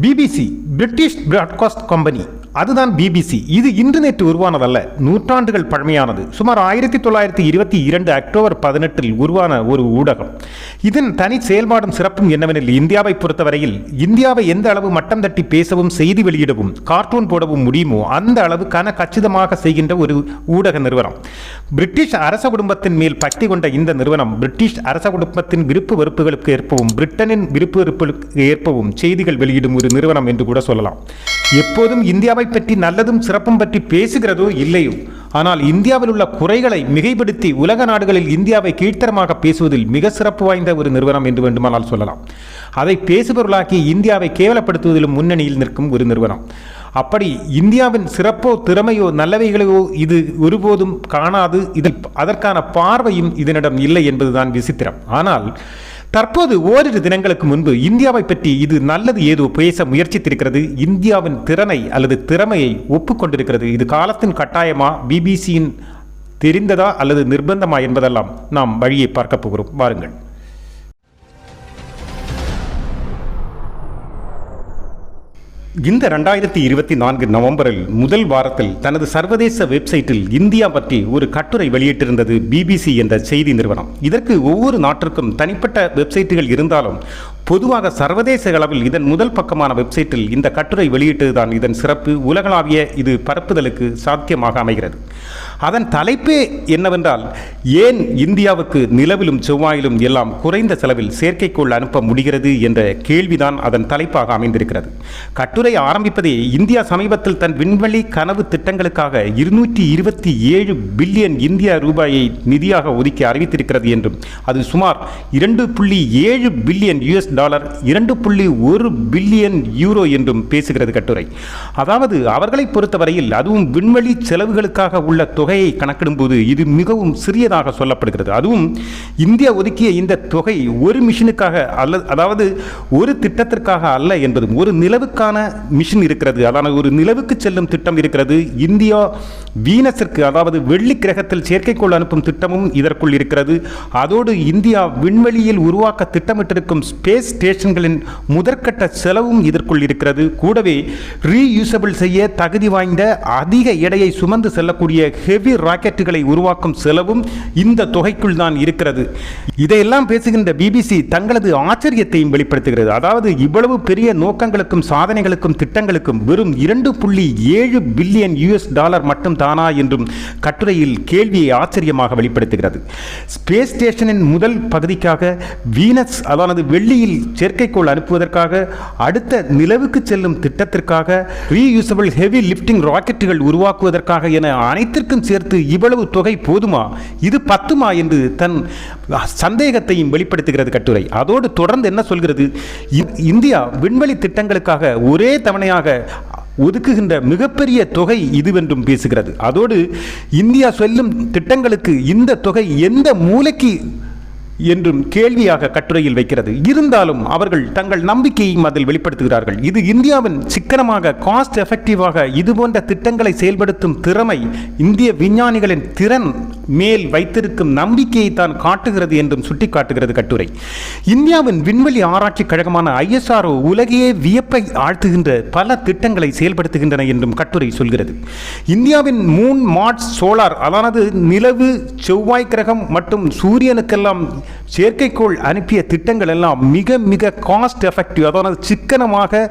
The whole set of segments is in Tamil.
பிபிசி பிரிட்டிஷ் பிராட்காஸ்ட் கம்பெனி அதுதான் பிபிசி இது இன்று நேற்று உருவானதல்ல. நூற்றாண்டுகள் பழமையானது. சுமார் ஆயிரத்தி தொள்ளாயிரத்தி இருபத்தி இரண்டு அக்டோபர் பதினெட்டில் உருவான ஒரு ஊடகம். இதன் தனி செயல்பாடும் சிறப்பும் என்னவெனில் இந்தியாவை பொறுத்தவரையில் இந்தியாவை எந்த அளவு மட்டம் தட்டி பேசவும் செய்தி வெளியிடவும் கார்ட்டூன் போடவும் முடியுமோ அந்த அளவு கன கச்சிதமாக செய்கின்ற ஒரு ஊடக நிறுவனம். பிரிட்டிஷ் அரச குடும்பத்தின் மேல் பக்தி கொண்ட இந்த நிறுவனம் பிரிட்டிஷ் அரச குடும்பத்தின் விருப்பு வெறுப்புகளுக்கு ஏற்பவும் பிரிட்டனின் விருப்பு வெறுப்புகளுக்கு ஏற்பவும் செய்திகள் வெளியிடும் ஒரு நிறுவனம் என்று கூட சொல்லலாம். எப்போதும் இந்தியாவை பற்றி நல்லதும் சிறப்பும் பற்றி பேசுகிறதோ இல்லையோ? ஆனால் இந்தியாவில் உள்ள குறைகளை மிகைப்படுத்தி உலக நாடுகளில் இந்தியாவை கீழ்த்தரமாக பேசுவதில் மிக சிறப்பு வாய்ந்த ஒரு நிறுவனம் என்று வேண்டுமானால் சொல்லலாம். அதை பேசுபொருளாக்கி இந்தியாவை கேவலப்படுத்துவதிலும் முன்னணியில் நிற்கும் ஒரு நிறுவனம். அப்படி இந்தியாவின் சிறப்போ திறமையோ நல்லவைகளையோ இது ஒருபோதும் காணாது. இதில் அதற்கான பார்வையும் இதனிடம் இல்லை என்பதுதான் விசித்திரம். ஆனால் தற்போது ஓரிரு தினங்களுக்கு முன்பு இந்தியாவை பற்றி இது நல்லது ஏதோ பேச முயற்சித்திருக்கிறது. இந்தியாவின் திறனை அல்லது திறமையை ஒப்புக்கொண்டிருக்கிறது. இது காலத்தின் கட்டாயமா? பிபிசியின் தெரிந்ததா அல்லது நிர்பந்தமா என்பதெல்லாம் நாம் வழியை பார்க்க போகிறோம். வாருங்கள். இந்த ரெண்டாயிரத்தி இருபத்தி நான்கு நவம்பரில் முதல் வாரத்தில் தனது சர்வதேச வெப்சைட்டில் இந்தியா பற்றி ஒரு கட்டுரை வெளியிட்டிருந்தது பிபிசி என்ற செய்தி நிறுவனம். இதற்கு ஒவ்வொரு நாட்டிற்கும் தனிப்பட்ட வெப்சைட்டுகள் இருந்தாலும் பொதுவாக சர்வதேச அளவில் இதன் முதல் பக்கமான வெப்சைட்டில் இந்த கட்டுரை வெளியிட்டதுதான் இதன் சிறப்பு. உலகளாவிய இது பரப்புதலுக்கு சாத்தியமாக அமைகிறது. அதன் தலைப்பே என்னவென்றால் ஏன் இந்தியாவுக்கு நிலவிலும் செவ்வாயிலும் எல்லாம் குறைந்த செலவில் செயற்கைக்கோள் அனுப்ப முடிகிறது என்ற கேள்விதான் அதன் தலைப்பாக அமைந்திருக்கிறது. கட்டுரை ஆரம்பிப்பதே இந்தியா சமீபத்தில் தன் விண்வெளி கனவு திட்டங்களுக்காக இருநூற்றி இருபத்தி ஏழு பில்லியன் இந்திய ரூபாயை நிதியாக ஒதுக்கி அறிவித்திருக்கிறது என்றும் அது சுமார் இரண்டு புள்ளி ஏழு பில்லியன் யுஎஸ் டாலர் இரண்டு புள்ளி ஒரு பில்லியன் யூரோ என்றும் பேசுகிறது கட்டுரை. அதாவது அவர்களை பொறுத்தவரையில் அதுவும் விண்வெளி செலவுகளுக்காக உள்ள தொகையை கணக்கிடும்போது இது மிகவும் சிறியதாக சொல்லப்படுகிறது. அதுவும் இந்தியா ஒதுக்கிய இந்த தொகை ஒரு மிஷினுக்காக அல்ல அதாவது ஒரு திட்டத்திற்காக அல்ல என்பதும் ஒரு நிலவுக்கான மிஷின் இருக்கிறது அதான ஒரு நிலவுக்கு செல்லும் திட்டம் இருக்கிறது இந்தியா வீனஸிற்கு அதாவது வெள்ளி கிரகத்தில் செயற்கைக்கோள் அனுப்பும் திட்டமும் இதற்குள் இருக்கிறது. அதோடு இந்தியா விண்வெளியில் உருவாக்க திட்டமிட்டிருக்கும் ஸ்பேஸ் ஸ்டேஷன்களின் முதற்கட்ட செலவும் இதற்குள் இருக்கிறது. கூடவே ரீயூசபிள் செய்ய தகுதி வாய்ந்த அதிக எடையை சுமந்து செல்லக்கூடிய ஹெவி ராக்கெட்டுகளை உருவாக்கும் செலவும் இந்த தொகைக்குள் தான் இருக்கிறது. இதையெல்லாம் பேசுகின்ற பிபிசி தங்களது ஆச்சரியத்தையும் வெளிப்படுத்துகிறது. அதாவது இவ்வளவு பெரிய நோக்கங்களுக்கும் சாதனைகளுக்கும் திட்டங்களுக்கும் வெறும் இரண்டு புள்ளி ஏழு பில்லியன் யுஎஸ் டாலர் மட்டும் தானா என்றும் கட்டுரையில் கேள்வியை ஆச்சரியமாக வெளிப்படுத்துகிறது. ஸ்பேஸ் ஸ்டேஷனின் முதல் பகுதிக்காக வீனஸ் அதானது வெள்ளியில் செயற்கைக்கோள் அனுப்புவதற்காக அடுத்த நிலவுக்கு செல்லும் திட்டத்திற்காக ரீயூசபிள் ஹெவி லிஃப்டிங் ராக்கெட்டுகள் உருவாக்குவதற்காக என அனைத்திற்கும் சேர்த்து இவ்வளவு தொகை போதுமா? இது பத்துமா என்று தன் சந்தேகத்தையும் வெளிப்படுத்துகிறது கட்டுரை. அதோடு தொடர்ந்து என்ன சொல்கிறது? இந்தியா விண்வெளி திட்டங்களுக்காக ஒரே தவணையாக ஒதுக்குகின்ற மிகப்பெரிய தொகை இதுவென்றும் பேசுகிறது. அதோடு இந்தியா செல்லும் திட்டங்களுக்கு இந்த தொகை எந்த மூலைக்கு என்றும் கேள்வியாக கட்டுரையில் வைக்கிறது. இருந்தாலும் அவர்கள் தங்கள் நம்பிக்கையையும் அதில் வெளிப்படுத்துகிறார்கள். இது இந்தியாவின் சிக்கனமாக காஸ்ட் எஃபெக்டிவாக இதுபோன்ற திட்டங்களை செயல்படுத்தும் திறமை இந்திய விஞ்ஞானிகளின் திறன் மேல் வைத்திருக்கும் நம்பிக்கையை தான் காட்டுகிறது என்றும் சுட்டிக்காட்டுகிறது கட்டுரை. இந்தியாவின் விண்வெளி ஆராய்ச்சி கழகமான ஐஎஸ்ஆர்ஓ உலகையே வியப்பை ஆழ்த்துகின்ற பல திட்டங்களை செயல்படுத்துகின்றன என்றும் கட்டுரை சொல்கிறது. இந்தியாவின் மூன் மார்ச் சோலார் அதானது நிலவு செவ்வாய் கிரகம் மற்றும் சூரியனுக்கெல்லாம் செயற்கைக்கோள் அனுப்பிய திட்டங்கள் எல்லாம் மிக மிக காஸ்ட் எஃபெக்டிவ் அதாவது சிக்கனமாக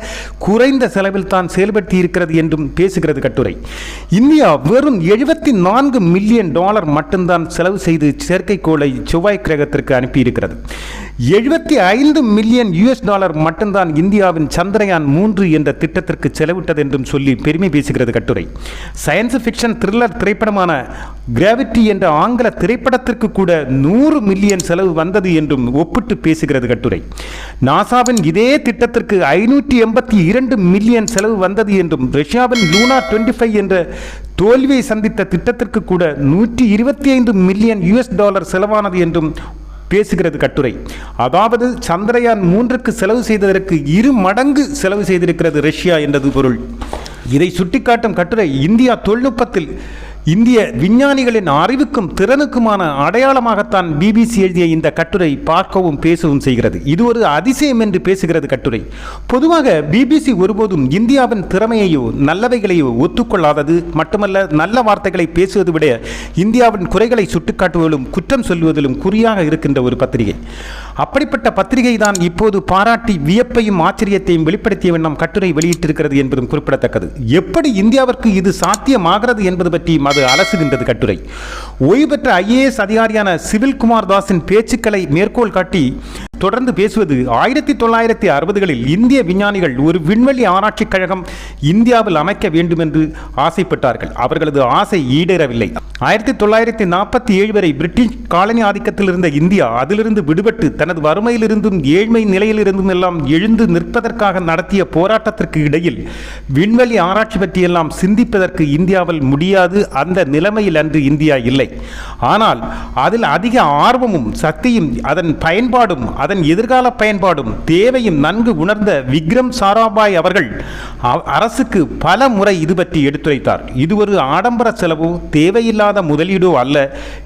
குறைந்த செலவில் தான் செயல்படுத்தி இருக்கிறது என்றும் பேசுகிறது கட்டுரை. இந்தியா வெறும் எழுபத்தி நான்கு மில்லியன் டாலர் மட்டும்தான் செலவு செய்து செயற்கைக்கோளை செவ்வாய் கிரகத்திற்கு அனுப்பியிருக்கிறது. எழுபத்தி ஐந்து மில்லியன் யுஎஸ் டாலர் மட்டும்தான் இந்தியாவின் சந்திரயான் மூன்று என்ற திட்டத்திற்கு செலவிட்டது என்றும் சொல்லி பெருமை பேசுகிறது கட்டுரை. சயின்ஸ் ஃபிக்ஷன் த்ரில்லர் திரைப்படமான கிராவிட்டி என்ற ஆங்கில திரைப்படத்திற்கு கூட நூறு மில்லியன் செலவு வந்தது என்றும் ஒப்பிட்டு பேசுகிறது கட்டுரை. நாசாவின் இதே திட்டத்திற்கு ஐநூற்றி எண்பத்தி இரண்டு மில்லியன் செலவு வந்தது என்றும் ரஷ்யாவின் லூனா டுவெண்ட்டி ஃபைவ் என்ற தோல்வியை சந்தித்த திட்டத்திற்கு கூட நூற்றி இருபத்தி ஐந்து மில்லியன் யுஎஸ் டாலர் செலவானது என்றும் பேசுகிறது கட்டுரை. அதாவது சந்திரயான் மூன்றுக்கு செலவு செய்ததற்கு இரு மடங்கு செலவு செய்திருக்கிறது ரஷ்யா என்றது பொருள். இதை சுட்டிக்காட்டும் கட்டுரை இந்தியா தொழில்நுட்பத்தில் இந்திய விஞ்ஞானிகளின் அறிவுக்கும் திறனுக்குமான அடையாளமாகத்தான் பிபிசி எழுதிய இந்த கட்டுரை பார்க்கவும் பேசவும் செய்கிறது. இது ஒரு அதிசயம் என்று பேசுகிறது கட்டுரை. பொதுவாக பிபிசி ஒருபோதும் இந்தியாவின் திறமையையோ நல்லவைகளையோ ஒத்துக்கொள்ளாதது மட்டுமல்ல நல்ல வார்த்தைகளை பேசுவது விட இந்தியாவின் குறைகளை சுட்டிக்காட்டுவதிலும் குற்றம் சொல்வதிலும் குறியாக இருக்கின்ற ஒரு பத்திரிகை. அப்படிப்பட்ட பத்திரிகை தான் இப்போது பாராட்டி வியப்பையும் ஆச்சரியத்தையும் வெளிப்படுத்திய வண்ணம் கட்டுரை வெளியிட்டிருக்கிறது என்பதும் குறிப்பிடத்தக்கது. எப்படி இந்தியாவிற்கு இது சாத்தியமாகிறது என்பது பற்றி அது அலசுகின்றது கட்டுரை. ஓய்வு பெற்ற ஐஏஎஸ் அதிகாரியான சிவில் குமார் தாஸின் பேச்சுக்களை மேற்கோள் காட்டி தொடர்ந்து பேசுவது ஆயிரத்தி தொள்ளாயிரத்தி அறுபதுகளில் இந்திய விஞ்ஞானிகள் ஒரு விண்வெளி ஆராய்ச்சிக் கழகம் இந்தியாவில் அமைக்க வேண்டும் என்று ஆசைப்பட்டார்கள். அவர்களது ஆசை ஈடேறவில்லை. ஆயிரத்தி தொள்ளாயிரத்தி நாற்பத்தி ஏழு வரை பிரிட்டிஷ் காலனி ஆதிக்கத்தில் இருந்த இந்தியா அதிலிருந்து விடுபட்டு தனது வறுமையிலிருந்தும் ஏழ்மை நிலையிலிருந்தும் எல்லாம் எழுந்து நிற்பதற்காக நடத்திய போராட்டத்திற்கு இடையில் விண்வெளி ஆராய்ச்சி பற்றியெல்லாம் சிந்திப்பதற்கு இந்தியாவில் முடியாது. அந்த நிலைமையில் அன்று இந்தியா இல்லை. ஆனால் அதில் அதிக ஆர்வமும் சக்தியும் அதன் பயன்பாடும் அதன் எதிர்கால பயன்பாடும் தேவையும் நன்கு உணர்ந்த விக்ரம் சாராபாய் அவர்கள் அரசுக்கு பல முறை இது பற்றி எடுத்துரைத்தார். இது ஒரு ஆடம்பர செலவோ தேவையில்லாத முதலீடோ அல்ல.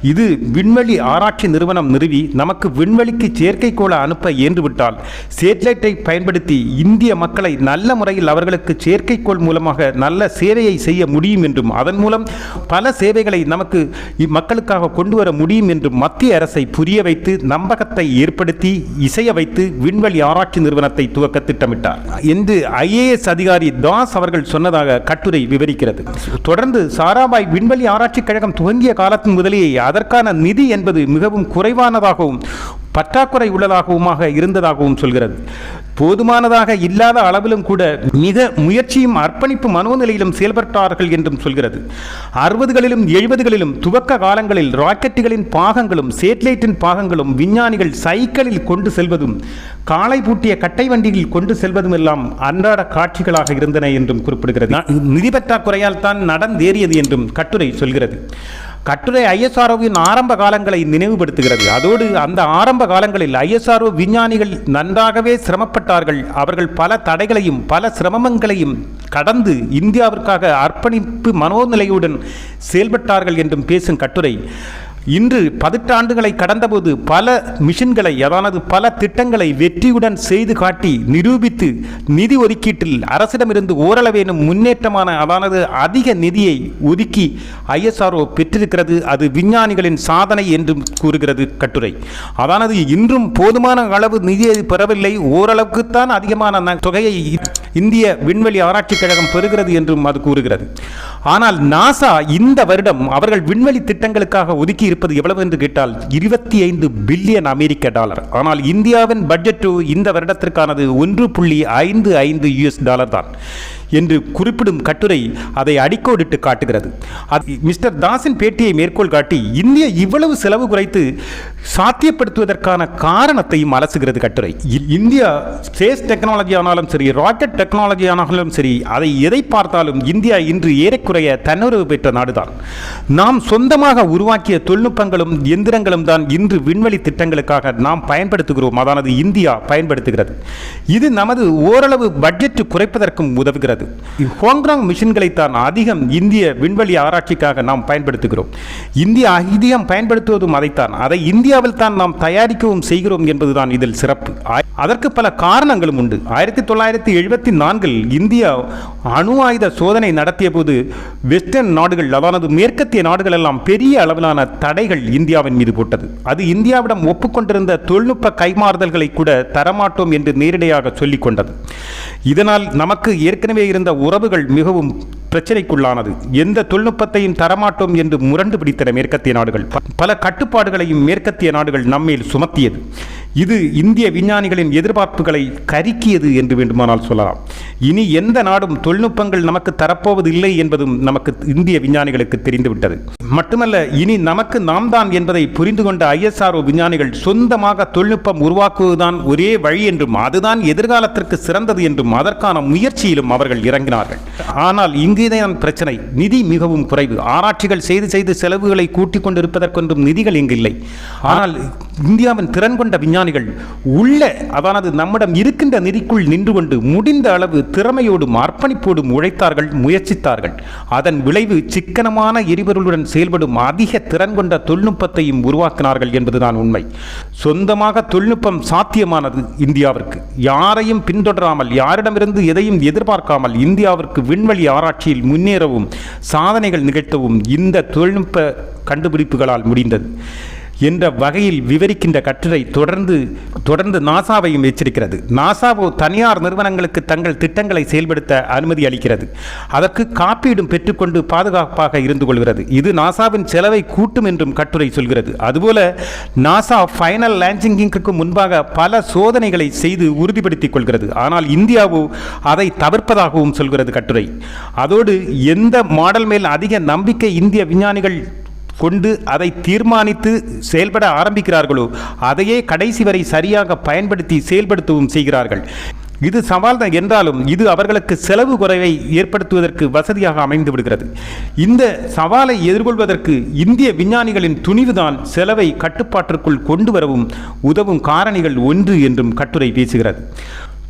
இது விண்வெளி ஆராய்ச்சி நிறுவனம் நிறுவி நமக்கு விண்வெளிக்கு செயற்கைக்கோளை அனுப்ப இயன்றுவிட்டால் சேட்டலைட்டை பயன்படுத்தி இந்திய மக்களை நல்ல முறையில் அவர்களுக்கு செயற்கைக்கோள் மூலமாக நல்ல சேவையை செய்ய முடியும் என்றும் அதன் மூலம் பல சேவைகளை நமக்கு மக்களுக்காக கொண்டு வர முடியும் என்றும் மத்திய அரசை புரிய வைத்து நம்பகத்தை ஏற்படுத்தி இசைய வைத்து விண்வெளி ஆராய்ச்சி நிறுவனத்தை துவக்க திட்டமிட்டார். என்று ஐஏஎஸ் அதிகாரி தாஸ் அவர்கள் சொன்னதாக கட்டுரை விவரிக்கிறது. தொடர்ந்து சாராபாய் விண்வெளி ஆராய்ச்சி கழகம் துவங்கிய காலத்தின் முதலேயே அதற்கான நிதி என்பது மிகவும் குறைவானதாகவும் பற்றாக்குறை உள்ளதாகவுமாக இருந்ததாகவும் சொல்கிறது. போதுமானதாக இல்லாத அளவிலும் கூட மிக முயற்சியும் அர்ப்பணிப்பு மனோநிலையிலும் செயல்பட்டார்கள் என்றும் சொல்கிறது. அறுபதுகளிலும் எழுபதுகளிலும் துவக்க காலங்களில் ராக்கெட்டுகளின் பாகங்களும் சேட்டலைட்டின் பாகங்களும் விஞ்ஞானிகள் சைக்கிளில் கொண்டு செல்வதும் காலை பூட்டிய கட்டை வண்டியில் கொண்டு செல்வதும் எல்லாம் அன்றாட காட்சிகளாக இருந்தன என்றும் குறிப்பிடுகிறது. நிதி பற்றாக்குறையால் தான் நடந்தேறியது என்றும் கட்டுரை சொல்கிறது. கட்டுரை ஐஎஸ்ஆர்ஓவின் ஆரம்ப காலங்களை நினைவுபடுத்துகிறது. அதோடு அந்த ஆரம்ப காலங்களில் ஐஎஸ்ஆர்ஓ விஞ்ஞானிகள் நன்றாகவே சிரமப்பட்டார்கள். அவர்கள் பல தடைகளையும் பல சிரமங்களையும் கடந்து இந்தியாவிற்காக அர்ப்பணிப்பு மனோநிலையுடன் செயல்பட்டார்கள் என்றும் பேசும் கட்டுரை. இன்று பதிட்டாண்டுகளை கடந்தபோது பல மிஷன்களை அதானது பல திட்டங்களை வெற்றியுடன் செய்து காட்டி நிரூபித்து நிதி ஒதுக்கீட்டில் அரசிடமிருந்து ஓரளவேனும் முன்னேற்றமான அதானது அதிக நிதியை ஒதுக்கி ஐஎஸ்ஆர்ஓ பெற்றிருக்கிறது. அது விஞ்ஞானிகளின் சாதனை என்றும் கூறுகிறது கட்டுரை. அதானது இன்றும் போதுமான அளவு நிதியை பெறவில்லை. ஓரளவுக்குத்தான் அதிகமான தொகையை இந்திய விண்வெளி ஆராய்ச்சி கழகம் பெறுகிறது என்றும் அது கூறுகிறது. ஆனால் நாசா இந்த வருடம் அவர்கள் விண்வெளி திட்டங்களுக்காக ஒதுக்கி இருப்பது எவ்வளவு என்று கேட்டால் இருபத்தி ஐந்து பில்லியன் அமெரிக்க டாலர். ஆனால் இந்தியாவின் பட்ஜெட்டு இந்த வருடத்திற்கானது ஒன்று புள்ளி ஐந்து ஐந்து யுஎஸ் டாலர் தான். என்று குறிப்பிடும் கட்டுரை அதை அடிக்கோடிட்டு காட்டுகிறது. அது மிஸ்டர் தாஸின் பேட்டியை மேற்கோள் காட்டி இந்திய இவ்வளவு செலவு குறைத்து சாத்தியப்படுத்துவதற்கான காரணத்தையும் அலசுகிறது கட்டுரை. இந்தியா ஸ்பேஸ் டெக்னாலஜி ஆனாலும் சரி ராக்கெட் டெக்னாலஜி ஆனாலும் சரி அதை எதை பார்த்தாலும் இந்தியா இன்று ஏறக்குறைய தன்னுறவு பெற்ற நாடுதான். நாம் சொந்தமாக உருவாக்கிய தொழில்நுட்பங்களும் எந்திரங்களும் தான் இன்று விண்வெளி திட்டங்களுக்காக நாம் பயன்படுத்துகிறோம். அதானது இந்தியா பயன்படுத்துகிறது. இது நமது ஓரளவு பட்ஜெட் குறைப்பதற்கும் உதவுகிறது. ஹோங்ராங் மிஷின்களை தான் அதிகம் இந்திய விண்வெளி ஆராய்ச்சிக்காக நாம் பயன்படுத்துகிறோம். இந்திய அதிகம் பயன்படுத்துவதும் அதைத்தான். அதை இந்தியாவில் தான் நாம் தயாரிக்கவும் செய்கிறோம் என்பதுதான் இதில் சிறப்பு. அதற்கு பல காரணங்களும் உண்டு. ஆயிரத்தி தொள்ளாயிரத்தி எழுபத்தி நான்கில் இந்தியா அணு ஆயுத சோதனை நடத்திய போது வெஸ்டர்ன் நாடுகள் அதானது மேற்கத்திய நாடுகள் எல்லாம் பெரிய அளவிலான தடைகள் இந்தியாவின் மீது போட்டது. அது இந்தியாவிடம் ஒப்புக்கொண்டிருந்த தொழில்நுட்ப கைமாறுதல்களை கூட தரமாட்டோம் என்று நேரிடையாக சொல்லிக் கொண்டது இதனால் நமக்கு ஏற்கனவே இருந்த உறவுகள் மிகவும் பிரச்சனைக்குள்ளானது. எந்த தொழில்நுட்பத்தையும் தரமாட்டோம் என்று முரண்டு பிடித்தன மேற்கத்திய நாடுகள். பல கட்டுப்பாடுகளையும் மேற்கத்திய நாடுகள் நம்மேல் சுமத்தியது. இது இந்திய விஞ்ஞானிகளின் எதிர்பார்ப்புகளை கருக்கியது என்று வேண்டுமானால் சொல்லலாம். இனி எந்த நாடும் தொழில்நுட்பங்கள் நமக்கு தரப்போவது இல்லை என்பதும் நமக்கு இந்திய விஞ்ஞானிகளுக்கு தெரிந்துவிட்டது. மட்டுமல்ல இனி நமக்கு நாம் தான் என்பதை புரிந்து கொண்ட ஐஎஸ்ஆர்ஓ விஞ்ஞானிகள் சொந்தமாக தொழில்நுட்பம் உருவாக்குவதுதான் ஒரே வழி என்றும் அதுதான் எதிர்காலத்திற்கு சிறந்தது என்றும் அதற்கான முயற்சியிலும் அவர்கள் இறங்கினார்கள். ஆனால் இங்குதான் பிரச்சனை. நிதி மிகவும் குறைவு. ஆராய்ச்சிகள் செய்து செய்து செலவுகளை கூட்டிக் கொண்டிருப்பதற்கொன்றும் நிதிகள் இங்கு இல்லை ஆனால் இந்தியாவின் திறன் கொண்ட விஞ்ஞானிகள் உள்ள அதானது நம்மிடம் இருக்கின்ற நிதிக்குள் நின்று கொண்டு முடிந்த அளவு திறமையோடும் அர்ப்பணிப்போடும் உழைத்தார்கள் முயற்சித்தார்கள். அதன் விளைவு சிக்கனமான எரிபொருளுடன் செயல்படும் அதிக திறன் கொண்ட தொழில்நுட்பத்தையும் உருவாக்கினார்கள் என்பதுதான் உண்மை. சொந்தமாக தொழில்நுட்பம் சாத்தியமானது இந்தியாவிற்கு. யாரையும் பின்தொடராமல் யாரிடமிருந்து எதையும் எதிர்பார்க்காமல் இந்தியாவிற்கு விண்வெளி ஆராய்ச்சி ஆராய்ச்சியில் முன்னேறவும் சாதனைகள் நிகழ்த்தவும் இந்த தொழில்நுட்ப கண்டுபிடிப்புகளால் முடிந்தது. என்ற வகையில் விவரிக்கின்ற கட்டுரை தொடர்ந்து தொடர்ந்து நாசாவையும் எச்சரிக்கிறது. நாசாவோ தனியார் நிறுவனங்களுக்கு தங்கள் திட்டங்களை செயல்படுத்த அனுமதி அளிக்கிறது. அதற்கு காப்பீடும் பெற்றுக்கொண்டு பாதுகாப்பாக இருந்து கொள்கிறது. இது நாசாவின் செலவை கூட்டும் என்றும் கட்டுரை சொல்கிறது. அதுபோல நாசா ஃபைனல் லான்ச்சிங்கிற்கு முன்பாக பல சோதனைகளை செய்து உறுதிப்படுத்திக் கொள்கிறது. ஆனால் இந்தியாவோ அதை தவிர்ப்பதாகவும் சொல்கிறது கட்டுரை. அதோடு எந்த மாடல் மேல் அதிக நம்பிக்கை இந்திய விஞ்ஞானிகள் கொண்டு அதை தீர்மானித்து செயல்பட ஆரம்பிக்கிறார்களோ அதையே கடைசி வரை சரியாக பயன்படுத்தி செயல்படுத்தவும் செய்கிறார்கள். இது சவால் தான் என்றாலும் இது அவர்களுக்கு செலவு குறைவை ஏற்படுத்துவதற்கு வசதியாக அமைந்து விடுகிறது. இந்த சவாலை எதிர்கொள்வதற்கு இந்திய விஞ்ஞானிகளின் துணிவுதான் செலவை கட்டுப்பாட்டிற்குள் கொண்டு வரவும் உதவும் காரணிகள் ஒன்று என்றும் கட்டுரை பேசுகிறது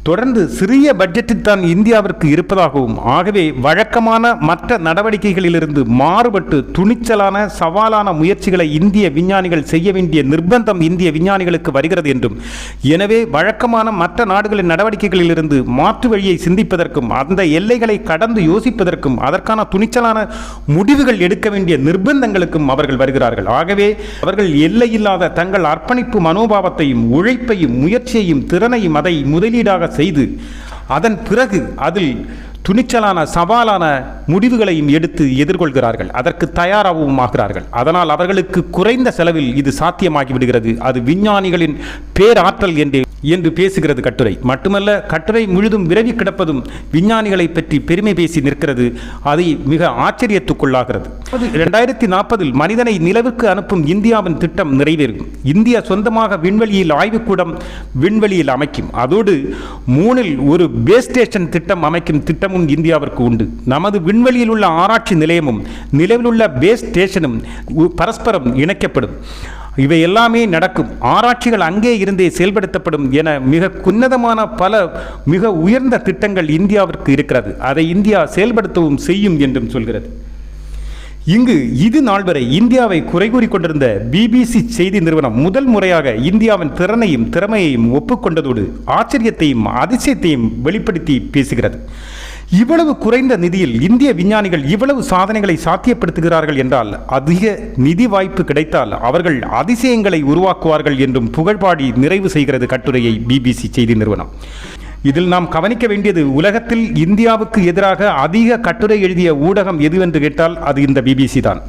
தொடர்ந்து சிறிய பட்ஜெட்டில் தான் இந்தியாவிற்கு இருப்பதாகவும் ஆகவே வழக்கமான மற்ற நடவடிக்கைகளிலிருந்து மாறுபட்டு துணிச்சலான சவாலான முயற்சிகளை இந்திய விஞ்ஞானிகள் செய்ய வேண்டிய நிர்பந்தம் இந்திய விஞ்ஞானிகளுக்கு வருகிறது என்றும் எனவே வழக்கமான மற்ற நாடுகளின் நடவடிக்கைகளிலிருந்து மாற்று வழியை சிந்திப்பதற்கும் அந்த எல்லைகளை கடந்து யோசிப்பதற்கும் அதற்கான துணிச்சலான முடிவுகள் எடுக்க வேண்டிய நிர்பந்தங்களுக்கும் அவர்கள் வருகிறார்கள். ஆகவே அவர்கள் எல்லையில்லாத தங்கள் அர்ப்பணிப்பு மனோபாவத்தையும் உழைப்பையும் முயற்சியையும் திறனையும் அதை முதலீடாக செய்து அதன் பிறகு அதில் துணிச்சலான சவாலான முடிவுகளையும் எடுத்து எதிர்கொள்கிறார்கள். அதற்கு தயாராகவும் ஆகிறார்கள். அதனால் அவர்களுக்கு குறைந்த செலவில் இது சாத்தியமாகி விடுகிறது அது விஞ்ஞானிகளின் பேராற்றல் என்று என்று பேசுகிறது கட்டுரை. மட்டுமல்ல கட்டுரை முழுதும் விரவி கிடப்பதும் விஞ்ஞானிகளை பற்றி பெருமை பேசி நிற்கிறது. அதை மிக ஆச்சரியத்துக்குள்ளாகிறது. அது இரண்டாயிரத்தி நாற்பதில் மனிதனை நிலவுக்கு அனுப்பும் இந்தியாவின் திட்டம் நிறைவேறும். இந்தியா சொந்தமாக விண்வெளியில் ஆய்வுக்கூடம் விண்வெளியில் அமைக்கும். அதோடு மூணில் ஒரு பேஸ் ஸ்டேஷன் திட்டம் அமைக்கும் திட்டம் திட்டமும் இந்தியாவிற்கு உண்டு. நமது விண்வெளியில் உள்ள ஆராய்ச்சி நிலையமும் நிலவில் உள்ள பேஸ் ஸ்டேஷனும் பரஸ்பரம் இணைக்கப்படும். இவை எல்லாமே நடக்கும். ஆராய்ச்சிகள் அங்கே இருந்தே செயல்படுத்தப்படும் என மிக உன்னதமான பல மிக உயர்ந்த திட்டங்கள் இந்தியாவிற்கு இருக்கிறது. அதை இந்தியா செயல்படுத்தவும் செய்யும் என்றும் சொல்கிறது. இங்கு இது நாள் வரை இந்தியாவை குறைகூறி கொண்டிருந்த பிபிசி செய்தி நிறுவனம் முதல் முறையாக இந்தியாவின் திறனையும் திறமையையும் ஒப்புக்கொண்டதோடு ஆச்சரியத்தையும் அதிசயத்தையும் வெளிப்படுத்தி பேசுகிறது. இவ்வளவு குறைந்த நிதியில் இந்திய விஞ்ஞானிகள் இவ்வளவு சாதனைகளை சாத்தியப்படுத்துகிறார்கள் என்றால் அதிக நிதி வாய்ப்பு கிடைத்தால் அவர்கள் அதிசயங்களை உருவாக்குவார்கள் என்றும் புகழ்பாடி நிறைவு செய்கிறது கட்டுரையை பிபிசி செய்தி நிறுவனம். இதில் நாம் கவனிக்க வேண்டியது உலகத்தில் இந்தியாவுக்கு எதிராக அதிக கட்டுரை எழுதிய ஊடகம் எதுவென்று கேட்டால் அது இந்த பிபிசி தான்.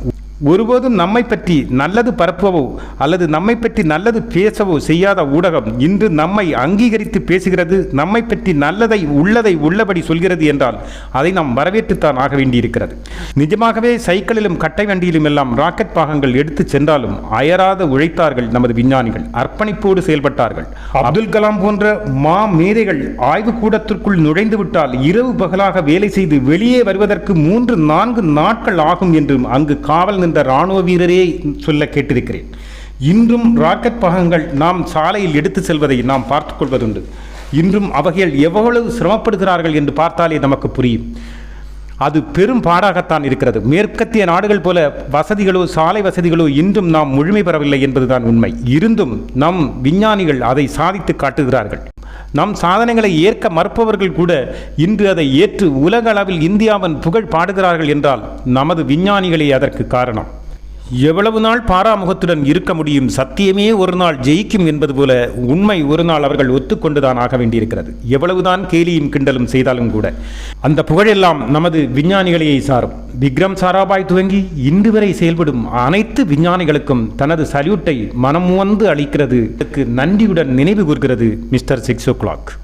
ஒருபோதும் நம்மை பற்றி நல்லது பரப்பவோ அல்லது நம்மை பற்றி நல்லது பேசவோ செய்யாத ஊடகம் இன்று நம்மை அங்கீகரித்து பேசுகிறது நம்மை பற்றி நல்லதை உள்ளதை உள்ளபடி சொல்கிறது என்றால் அதை நாம் வரவேற்றுத்தான் ஆக வேண்டியிருக்கிறது. நிஜமாகவே சைக்கிளிலும் கட்டை வண்டியிலும் எல்லாம் ராக்கெட் பாகங்கள் எடுத்துச் சென்றாலும் அயராத உழைத்தார்கள் நமது விஞ்ஞானிகள் அர்ப்பணிப்போடு செயல்பட்டார்கள். அப்துல் கலாம் போன்ற மா மேதைகள் ஆய்வு கூடத்திற்குள் நுழைந்து விட்டால் இரவு பகலாக வேலை செய்து வெளியே வருவதற்கு மூன்று நான்கு நாட்கள் ஆகும் என்றும் அங்கு காவல் நின்ற இராணுவ வீரரே சொல்ல கேட்டிருக்கிறேன். இன்றும் ராக்கெட் பாகங்கள் நாம் சாலையில் எடுத்து செல்வதை நாம் பார்த்து கொள்வதுண்டு. இன்றும் அவைகள் எவ்வளவு சிரமப்படுகிறார்கள் என்று பார்த்தாலே நமக்கு புரியும். அது பெரும் பாடாகத்தான் இருக்கிறது. மேற்கத்திய நாடுகள் போல வசதிகளோ சாலை வசதிகளோ இன்றும் நாம் முழுமை பெறவில்லை என்பதுதான் உண்மை. இருந்தும் நம் விஞ்ஞானிகள் அதை சாதித்து காட்டுகிறார்கள். நம் சாதனைகளை ஏற்க மறுப்பவர்கள் கூட இன்று அதை ஏற்று உலக அளவில் இந்தியாவின் புகழ் பாடுகிறார்கள் என்றால் நமது விஞ்ஞானிகளே அதற்கு காரணம். எவ்வளவு நாள் பாராமுகத்துடன் இருக்க முடியும்? சத்தியமே ஒரு நாள் ஜெயிக்கும் என்பது போல உண்மை ஒரு நாள் அவர்கள் ஒத்துக்கொண்டுதான் ஆக வேண்டியிருக்கிறது. எவ்வளவுதான் கேலியும் கிண்டலும் செய்தாலும் கூட. அந்த புகழெல்லாம் நமது விஞ்ஞானிகளையே சாரும். விக்ரம் சாராபாய் துவங்கி இன்று வரை செயல்படும் அனைத்து விஞ்ஞானிகளுக்கும் தனது சல்யூட்டை மனம் வந்து அளிக்கிறது. நன்றியுடன் நினைவு கூர்கிறது மிஸ்டர் சிக்ஸ் ஓ கிளாக்.